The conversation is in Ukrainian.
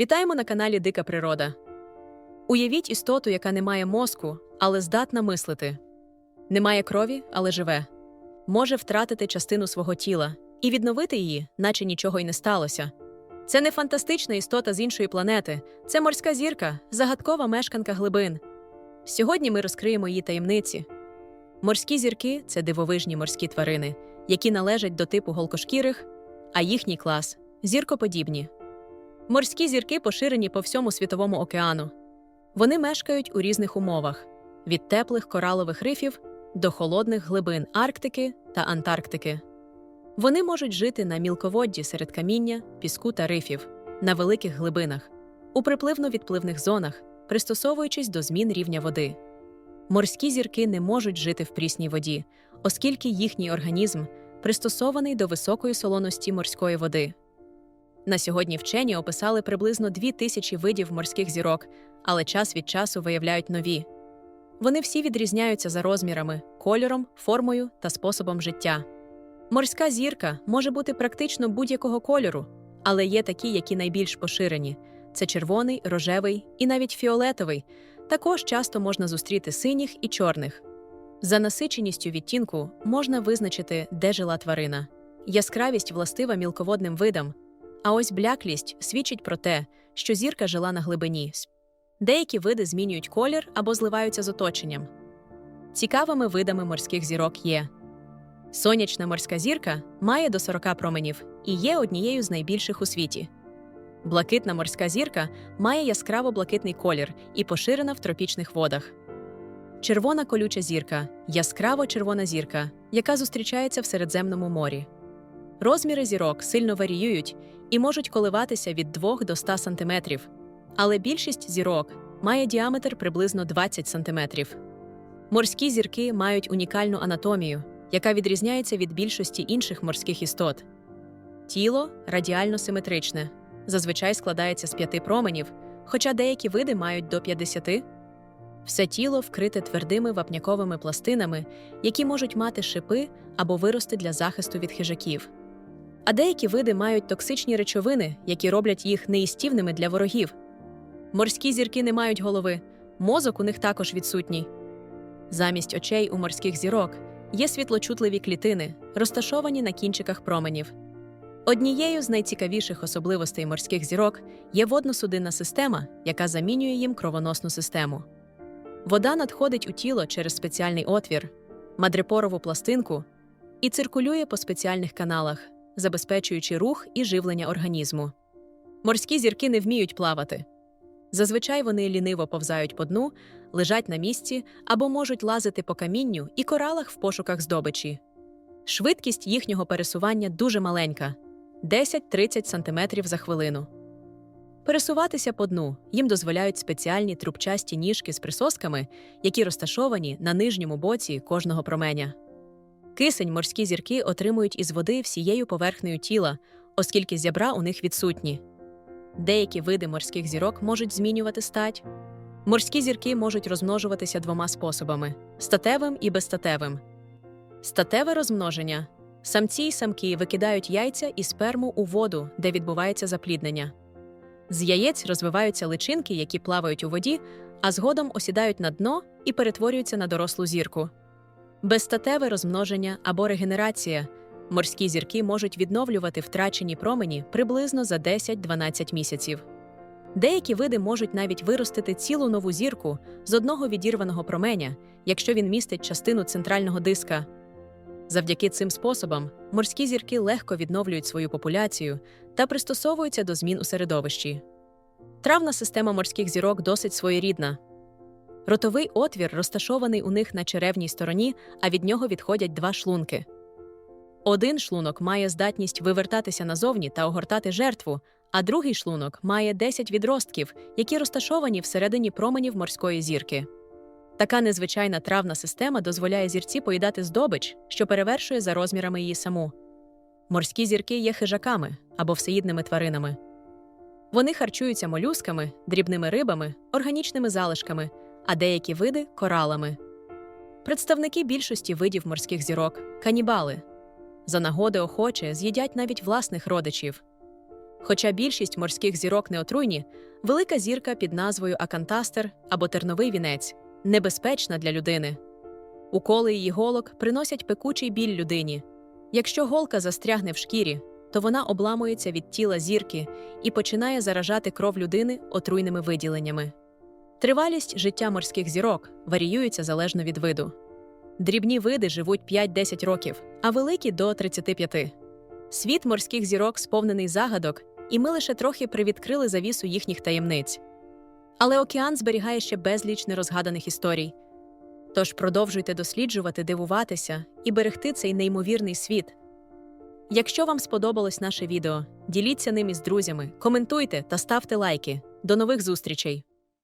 Вітаємо на каналі Дика Природа. Уявіть істоту, яка не має мозку, але здатна мислити. Не має крові, але живе. Може втратити частину свого тіла і відновити її, наче нічого й не сталося. Це не фантастична істота з іншої планети, це морська зірка, загадкова мешканка глибин. Сьогодні ми розкриємо її таємниці. Морські зірки це дивовижні морські тварини, які належать до типу голкошкірих, а їхній клас зіркоподібні. Морські зірки поширені по всьому світовому океану. Вони мешкають у різних умовах від теплих коралових рифів до холодних глибин Арктики та Антарктики. Вони можуть жити на мілководді серед каміння, піску та рифів, на великих глибинах, у припливно-відпливних зонах, пристосовуючись до змін рівня води. Морські зірки не можуть жити в прісній воді, оскільки їхній організм пристосований до високої солоності морської води. На сьогодні вчені описали приблизно дві тисячі видів морських зірок, але час від часу виявляють нові. Вони всі відрізняються за розмірами, кольором, формою та способом життя. Морська зірка може бути практично будь-якого кольору, але є такі, які найбільш поширені: це червоний, рожевий і навіть фіолетовий. Також часто можна зустріти синіх і чорних. За насиченістю відтінку можна визначити, де жила тварина. Яскравість властива мілководним видам, а ось бляклість свідчить про те, що зірка жила на глибині. Деякі види змінюють колір або зливаються з оточенням. Цікавими видами морських зірок є сонячна морська зірка має до 40 променів і є однією з найбільших у світі. Блакитна морська зірка має яскраво блакитний колір і поширена в тропічних водах. Червона колюча зірка яскраво червона зірка, яка зустрічається в Середземному морі. Розміри зірок сильно варіюють і можуть коливатися від 2 до 100 см, але більшість зірок має діаметр приблизно 20 см. Морські зірки мають унікальну анатомію, яка відрізняється від більшості інших морських істот. Тіло радіально симетричне, зазвичай складається з п'яти променів, хоча деякі види мають до 50. Все тіло вкрите твердими вапняковими пластинами, які можуть мати шипи або вирости для захисту від хижаків. А деякі види мають токсичні речовини, які роблять їх неїстівними для ворогів. Морські зірки не мають голови, мозок у них також відсутній. Замість очей у морських зірок є світлочутливі клітини, розташовані на кінчиках променів. Однією з найцікавіших особливостей морських зірок є водносудинна система, яка замінює їм кровоносну систему. Вода надходить у тіло через спеціальний отвір, мадрепорову пластинку і циркулює по спеціальних каналах, забезпечуючи рух і живлення організму. Морські зірки не вміють плавати. Зазвичай вони ліниво повзають по дну, лежать на місці або можуть лазити по камінню і коралах в пошуках здобичі. Швидкість їхнього пересування дуже маленька 10-30 см за хвилину. Пересуватися по дну їм дозволяють спеціальні трубчасті ніжки з присосками, які розташовані на нижньому боці кожного променя. Кисень морські зірки отримують із води всією поверхнею тіла, оскільки зябра у них відсутні. Деякі види морських зірок можуть змінювати стать. Морські зірки можуть розмножуватися двома способами статевим і безстатевим. Статеве розмноження самці й самки викидають яйця і сперму у воду, де відбувається запліднення. З яєць розвиваються личинки, які плавають у воді, а згодом осідають на дно і перетворюються на дорослу зірку. Безстатеве розмноження або регенерація. Морські зірки можуть відновлювати втрачені промені приблизно за 10-12 місяців. Деякі види можуть навіть виростити цілу нову зірку з одного відірваного променя, якщо він містить частину центрального диска. Завдяки цим способам морські зірки легко відновлюють свою популяцію та пристосовуються до змін у середовищі. Травна система морських зірок досить своєрідна. Ротовий отвір розташований у них на черевній стороні, а від нього відходять два шлунки. Один шлунок має здатність вивертатися назовні та огортати жертву, а другий шлунок має 10 відростків, які розташовані всередині променів морської зірки. Така незвичайна травна система дозволяє зірці поїдати здобич, що перевершує за розмірами її саму. Морські зірки є хижаками або всеїдними тваринами. Вони харчуються молюсками, дрібними рибами, органічними залишками, а деякі види коралами. Представники більшості видів морських зірок канібали. За нагоди охоче з'їдять навіть власних родичів. Хоча більшість морських зірок не отруйні, велика зірка під назвою Акантастер або терновий вінець небезпечна для людини. Уколи її голок приносять пекучий біль людині. Якщо голка застрягне в шкірі, то вона обламується від тіла зірки і починає заражати кров людини отруйними виділеннями. Тривалість життя морських зірок варіюється залежно від виду. Дрібні види живуть 5-10 років, а великі до 35. Світ морських зірок сповнений загадок, і ми лише трохи привідкрили завісу їхніх таємниць. Але океан зберігає ще безліч нерозгаданих історій. Тож продовжуйте досліджувати, дивуватися і берегти цей неймовірний світ. Якщо вам сподобалось наше відео, діліться ним із друзями, коментуйте та ставте лайки. До нових зустрічей!